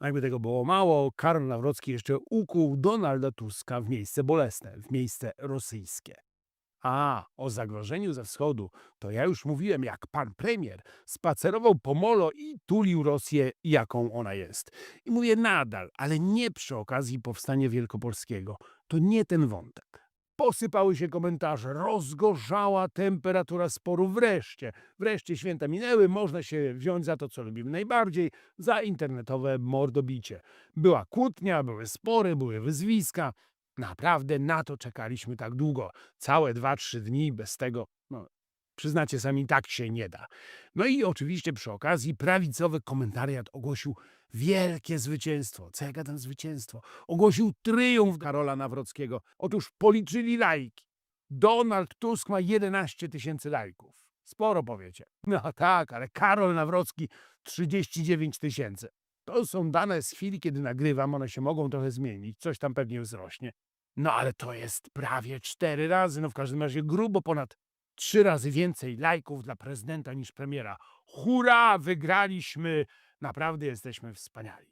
Jakby tego było mało, Karol Nawrocki jeszcze ukuł Donalda Tuska w miejsce bolesne, w miejsce rosyjskie. A, o zagrożeniu ze wschodu, to ja już mówiłem, jak pan premier spacerował po molo i tulił Rosję, jaką ona jest. I mówię nadal, ale nie przy okazji powstania wielkopolskiego. To nie ten wątek. Posypały się komentarze, rozgorzała temperatura sporu wreszcie. Wreszcie święta minęły, można się wziąć za to, co lubimy najbardziej, za internetowe mordobicie. Była kłótnia, były spory, były wyzwiska. Naprawdę na to czekaliśmy tak długo. Całe dwa, trzy dni bez tego, no, przyznacie sami, tak się nie da. No i oczywiście przy okazji prawicowy komentariat ogłosił wielkie zwycięstwo. Co ja gadam zwycięstwo? Ogłosił triumf Karola Nawrockiego. Otóż policzyli lajki. Donald Tusk ma 11 tysięcy lajków. Sporo powiecie. No tak, ale Karol Nawrocki 39 tysięcy. To są dane z chwili, kiedy nagrywam, one się mogą trochę zmienić, coś tam pewnie wzrośnie. No ale to jest prawie cztery razy, no w każdym razie grubo ponad trzy razy więcej lajków dla prezydenta niż premiera. Hurra, wygraliśmy! Naprawdę jesteśmy wspaniali.